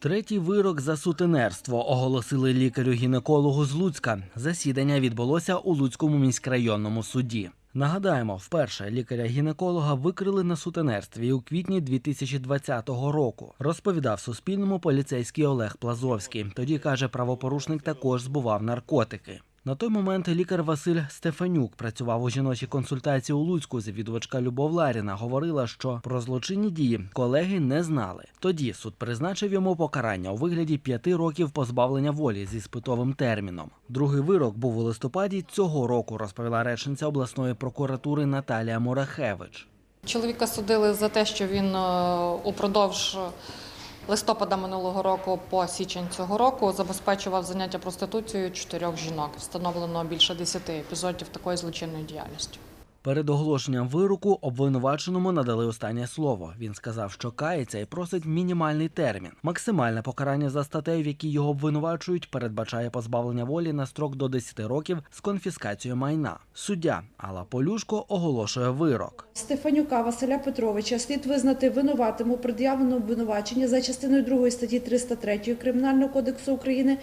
Третій вирок за сутенерство оголосили лікарю-гінекологу з Луцька. Засідання відбулося у Луцькому міськрайонному суді. Нагадаємо, вперше лікаря-гінеколога викрили на сутенерстві у квітні 2020 року. Розповідав Суспільному поліцейський Олег Плазовський. Тоді каже, правопорушник також збував наркотики. На той момент лікар Василь Стефанюк працював у жіночій консультації у Луцьку. Завідувачка Любов Ларіна говорила, що про злочинні дії колеги не знали. Тоді суд призначив йому покарання у вигляді п'яти років позбавлення волі зі спитовим терміном. Другий вирок був у листопаді цього року, розповіла речниця обласної прокуратури Наталія Мурахевич. Чоловіка судили за те, що він е, упродовж листопада минулого року по січень цього року забезпечував заняття проституцією чотирьох жінок. Встановлено більше десяти епізодів такої злочинної діяльності. Перед оголошенням вироку обвинуваченому надали останнє слово. Він сказав, що кається і просить мінімальний термін. Максимальне покарання за статтею, в якій його обвинувачують, передбачає позбавлення волі на строк до 10 років з конфіскацією майна. Суддя Алла Полюшко оголошує вирок. Стефанюка Василя Петровича слід визнати винуватим у пред'явленому обвинуваченні за частиною 2 статті 303 Кримінального кодексу України,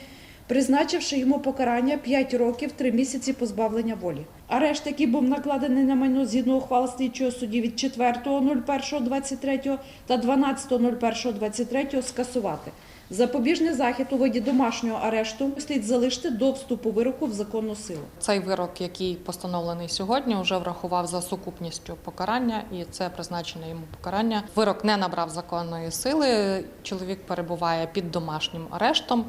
призначивши йому покарання 5 років 3 місяці позбавлення волі. Арешт, який був накладений на майно згідно ухвал слідчого судді від 4.01.23 та 12.01.23 скасувати. Запобіжний захід у виді домашнього арешту слід залишити до вступу вироку в законну силу. Цей вирок, який постановлений сьогодні, вже врахував за сукупністю покарання, і це призначене йому покарання. Вирок не набрав законної сили. Чоловік перебуває під домашнім арештом.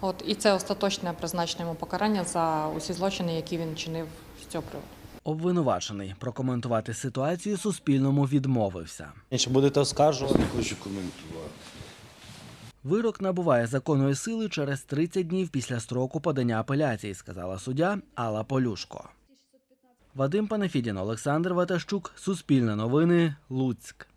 От і це остаточне призначення йому покарання за усі злочини, які він чинив з цього приводу. Обвинувачений прокоментувати ситуацію Суспільному відмовився. Чи будете оскаржувати? Не хочу коментувати. Вирок набуває законної сили через 30 днів після строку подання апеляції, сказала суддя Алла Полюшко. Вадим Панафідін, Олександр Ватащук, Суспільне новини, Луцьк.